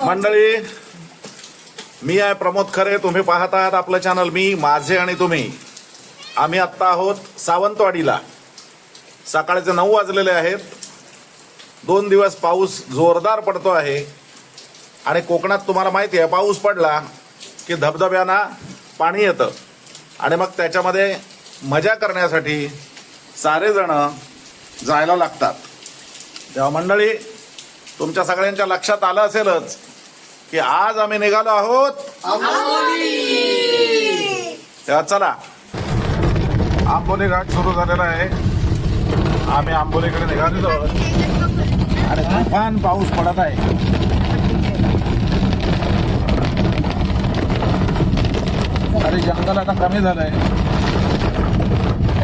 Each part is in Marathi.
मंडळी मी आहे प्रमोद खरे. तुम्ही पाहत आहात आपलं चॅनल मी माझे आणि तुम्ही. आम्ही आत्ता आहोत सावंतवाडीला. सकाळचे नऊ वाजलेले आहेत. दोन दिवस पाऊस जोरदार पडतो आहे. आणि कोकणात तुम्हाला माहिती आहे पाऊस पडला की धबधब्यांना पाणी येतं. आणि मग त्याच्यामध्ये मजा करण्यासाठी सारेजण जायला लागतात. तेव्हा मंडळी तुमच्या सगळ्यांच्या लक्षात आलं असेलच की आज आम्ही निघालो आहोत चला. आंबोली घाट सुरू झालेला आहे. आम्ही आंबोलीकडे निघालेलो आहोत. आणि तुफान पाऊस पडत आहे. आणि जंगल आता कमी झालंय.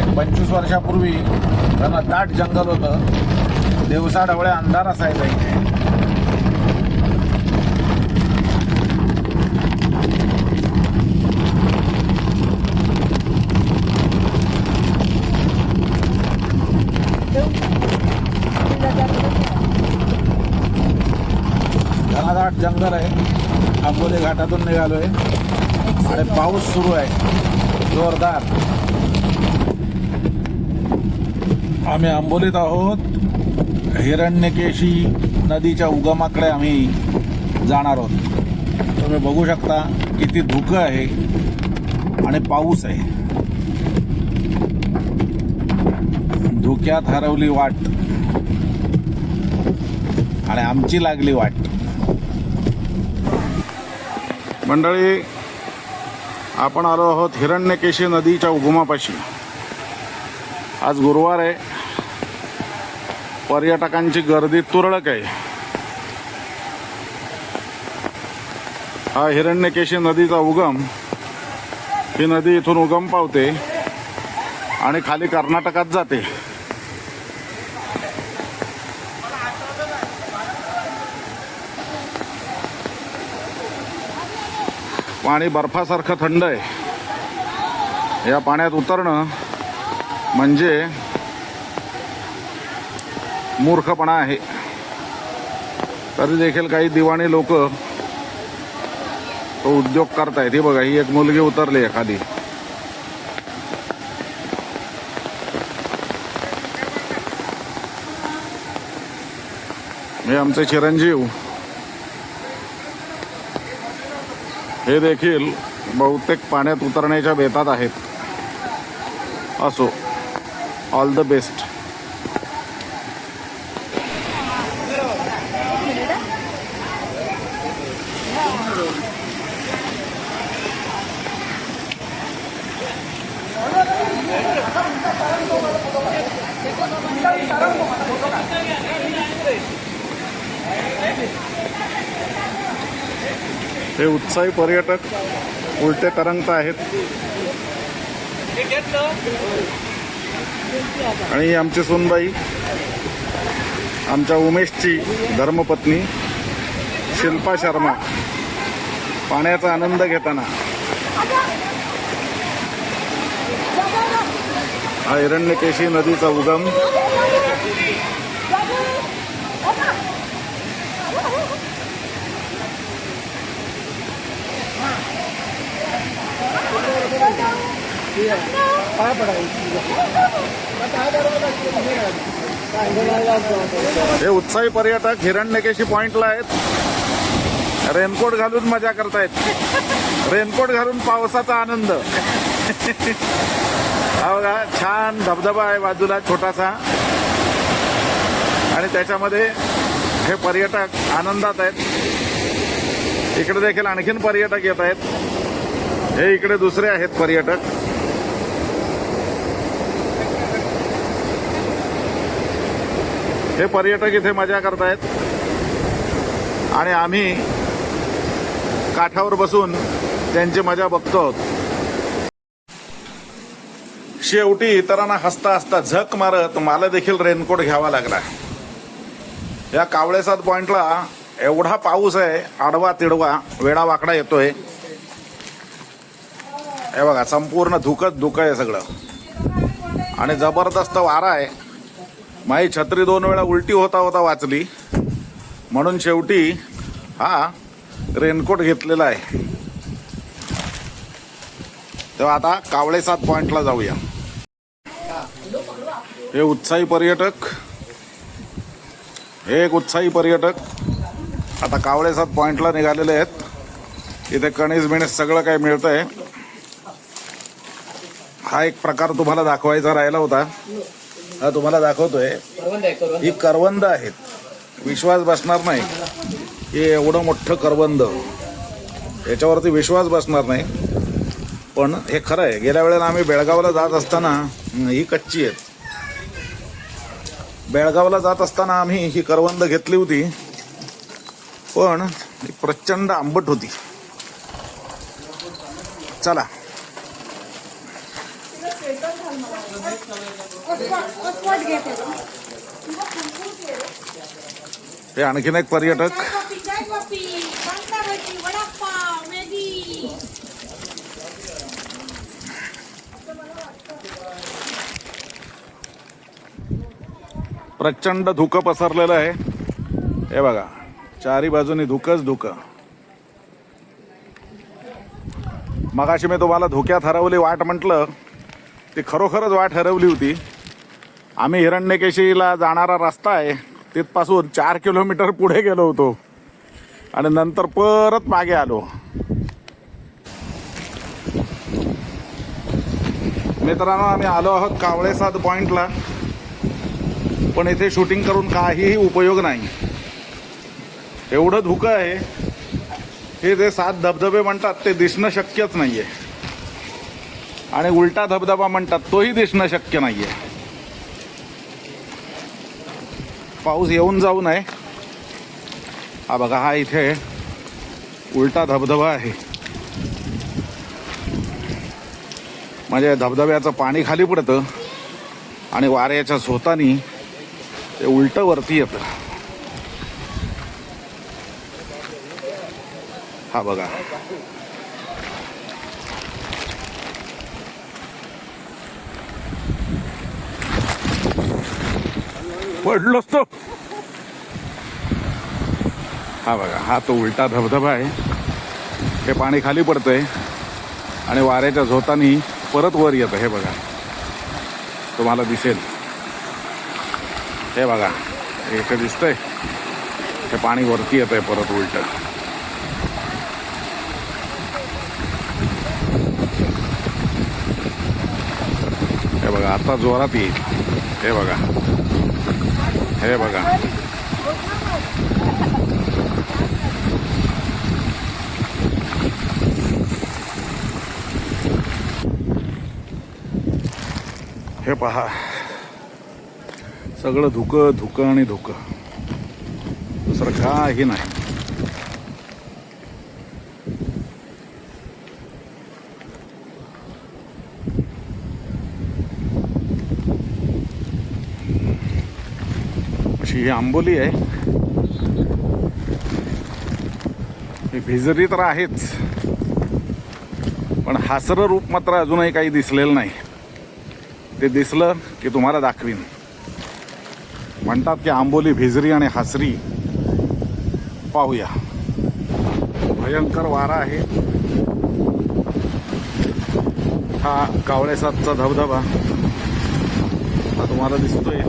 एक पंचवीस वर्षापूर्वी त्यांना दाट जंगल होतं. दिवसा डवळे अंधार असायचा इथे. जंगल आहे. आंबोली घाटातून निघालोय. आणि पाऊस सुरू आहे. जोरदार. आम्ही आंबोलीत आहोत. हिरण्यकेशी नदीच्या उगमाकडे आम्ही जाणार आहोत. तुम्ही बघू शकता किती धुकं आहे आणि पाऊस आहे. धुक्यात हरवली वाट. आणि आमची लागली वाट. मंडळी आपण आलो आहोत हिरण्यकेशी नदीच्या उगमापाशी. आज गुरुवार आहे. पर्यटकांची गर्दी तुरळक आहे. हा हिरण्यकेशी नदीचा उगम ही नदी इथून उगम पावते आणि खाली कर्नाटकात जाते. पाणी बर्फासारखं थंड आहे. या पाण्यात उतरणं म्हणजे मूर्खपणा आहे. तरी देखील काही दिवाणी लोक तो उद्योग करतायत. हे बघा ही एक मुलगी उतरली एखादी. हे आमचे चिरंजीव हे देखील बहुतेक पाण्यात उतरण्याच्या बेतात आहेत. असो. ऑल द बेस्ट हे उत्साही पर्यटक उलटे तरंगत आहेत. आणि आमची सोनबाई आमच्या उमेशची धर्मपत्नी शिल्पा शर्मा. पाण्याचा आनंद घेताना. हा हिरण्यकेशी नदीचा उगम. हे उत्साही पर्यटक हिरण्यकेशी पॉइंटला आहेत. रेनकोट घालून मजा करतायत. रेनकोट घालून पावसाचा आनंद. हा बघा छान धबधबा आहे बाजूला छोटासा. आणि त्याच्यामध्ये हे पर्यटक आनंदात आहेत. इकडे देखील आणखीन पर्यटक येत आहेत. हे इकडे दुसरे आहेत पर्यटक. हे पर्यटक इथे मजा करतायत. आणि आम्ही काठावर बसून त्यांची मजा बघतो आहोत. शेवटी इतरांना हसता हसता झक मारत मला देखील रेनकोट घ्यावा लागला. या कावळेसाद पॉइंटला एवढा पाऊस आहे आडवा तिडवा वेडा वाकडा येतोय. हे बघा संपूर्ण धुकत धुक आहे सगळं. आणि जबरदस्त वारा आहे. माझी छत्री दोन वेळा उलटी होता होता वाचली. म्हणून शेवटी हा रेनकोट घेतलेला आहे. तेव्हा आता कावळे सात पॉइंटला जाऊया. हे उत्साही पर्यटक. हे एक उत्साही पर्यटक. आता कावळे सात पॉइंटला निघालेले आहेत. इथे कणीस बिणीस सगळं काही मिळतंय. हा एक प्रकार तुम्हाला दाखवायचा राहिला होता. हा तुम्हाला दाखवतोय. ही करवंद आहेत. विश्वास बसणार नाही. हे एवढं मोठं करवंद. याच्यावरती विश्वास बसणार नाही. पण हे खरं आहे. गेल्या वेळेला आम्ही बेळगावला जात असताना हं, कच्ची आहेत. बेळगावला जात असताना आम्ही ही करवंद घेतली होती. पण प्रचंड आंबट होती. चला. हे आणखीन एक पर्यटक. प्रचंड धुकं पसरलेलं आहे. हे बघा चारी बाजूनी धुकंच धुकं. मगाशी मी तुम्हाला धुक्यात हरवली वाट म्हटलं ती खरोखरच वाट हरवली होती. आम्ही हिरण्यकेशीला जाणारा रस्ता आहे. तिथपासून चार किलोमीटर पुढे गेलो होतो. आणि नंतर परत मागे आलो. मित्रांनो आम्ही आलो आहोत कावळे सात पॉइंटला. पण इथे शूटिंग करून काहीही उपयोग नाही. एवढं धुकं आहे. हे जे सात धबधबे म्हणतात ते दिसणं शक्यच नाही आहे आणि उलटा धबधबा म्हणतात तोही दिसणं शक्य नाही आहे पाऊस येऊन जाऊ नये. हा बघा हा इथे उलटा धबधबा आहे. म्हणजे धबधब्याचं पाणी खाली पडतं आणि वाऱ्याच्या झोतानी ते उलट वरती येतं. हा बघा. पडलोच असतो. हा बघा हा तो उलटा धबधबा आहे. हे पाणी खाली पडतंय आणि वाऱ्याच्या झोतानी परत वर येतं हे बघा. तुम्हाला दिसेल. हे बघा एक इथे दिसतंय. हे पाणी वरती येत आहे परत उलट. हे बघा आता जोरात येईल. हे बघा. हे बघा. हे पहा. सगळं धुकं धुकं आणि धुकं. दुसरं काही नाही. ही आंबोली आहे. ही भिजरी तर आहेच. पण हासरं रूप मात्र अजूनही काही दिसलेलं नाही. ते दिसलं की तुम्हाला दाखवीन. म्हणतात की आंबोली भिजरी आणि हासरी. पाहूया. भयंकर वारा आहे. हा कावळेसातचा धबधबा. हा तुम्हाला दिसतोय.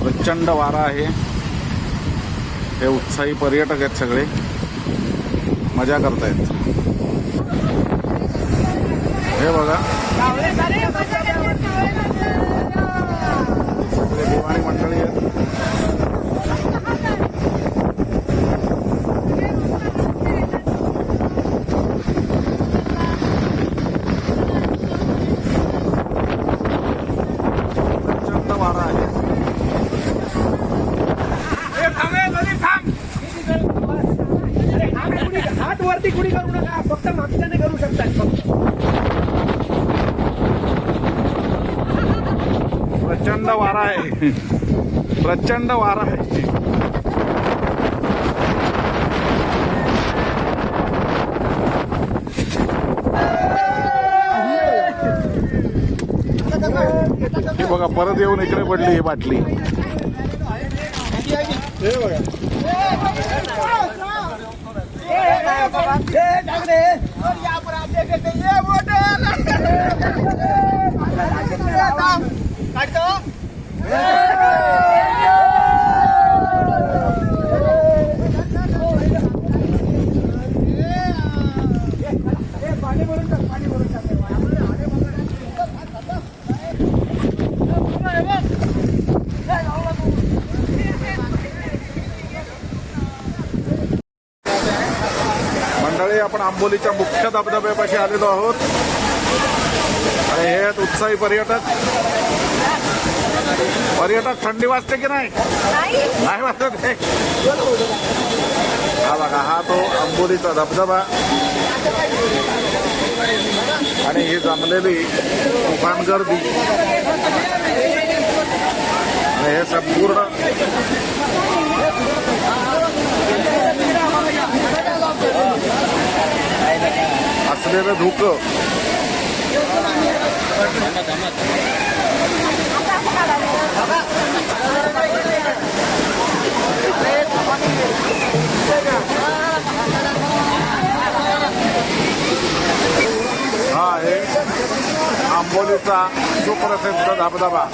प्रचंड वारा आहे हे उत्साही पर्यटक आहेत सगळे मजा करतायत हे बघा सगळे दिवाणी मंडळी आहेत प्रचंड वारा आहे हात वरती कुणी करू नका फक्त मागच्याने करू शकतात फक्त प्रचंड वारा आहे. प्रचंड वारा आहे. ही बघा परत येऊन इकडे पडली ही बाटली. मंडळी आपण आंबोलीच्या मुख्य धबधब्यापाशी आलेलो आहोत. आणि हे आहेत उत्साही पर्यटक. पर्यटक थंडी वाजते की नाही? नाही. वाजत हे. बघा हा तो आंबोलीचा धबधबा. आणि ही जमलेली तुफान गर्दी आणि हे संपूर्ण असलेलं धुकं. आंबोलीचा सुप्रसिद्ध धबधबा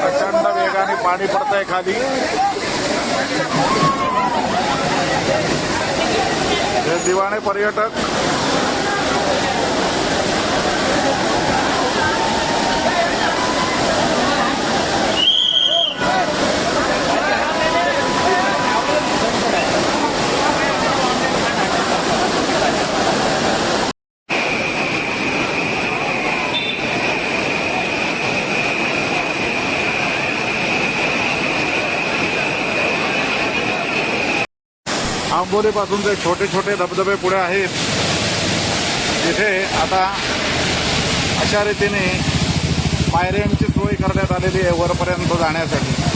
प्रचंड वेगाने पाणी पडतंय खाली. हे दिवाणे पर्यटक. आंबोलीपासून जे छोटे छोटे धबधबे पुढे आहेत तिथे आता अशा रीतीने पायऱ्यांची सोय करण्यात आलेली आहे वरपर्यंत जाण्यासाठी.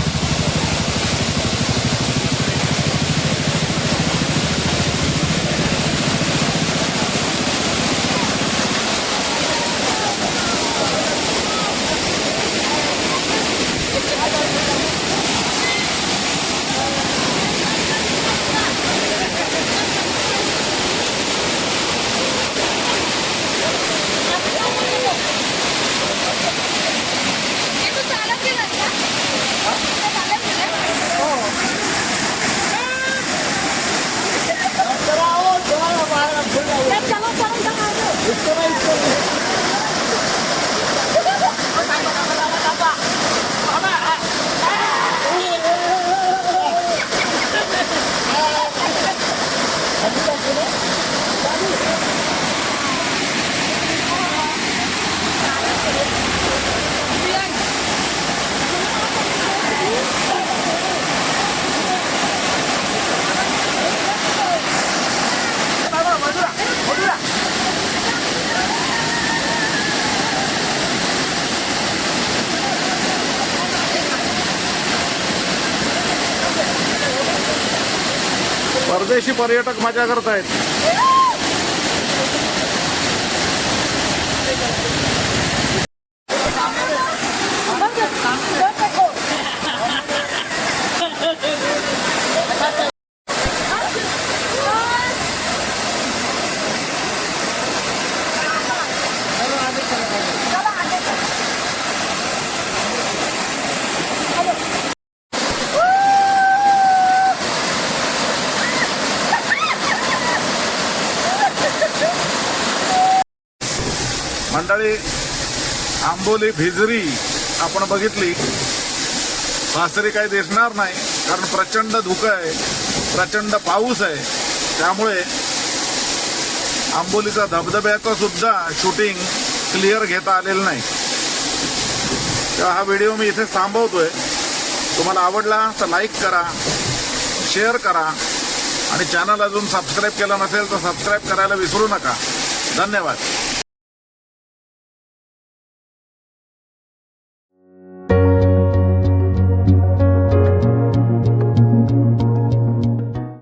परदेशी पर्यटक मजा आहेत. मंडळी आंबोली भिजरी आपण बघितली. भासरी काही दिसणार नाही कारण प्रचंड धुकं आहे प्रचंड पाऊस आहे. त्यामुळे आंबोलीचा धबधब्याचं सुद्धा शूटिंग क्लिअर घेता आलेलं नाही. तेव्हा हा व्हिडिओ मी इथे थांबवतोय. तुम्हाला आवडला तर लाईक करा शेअर करा आणि चॅनल अजून सबस्क्राईब केलं नसेल तर सबस्क्राईब करायला विसरू नका. धन्यवाद.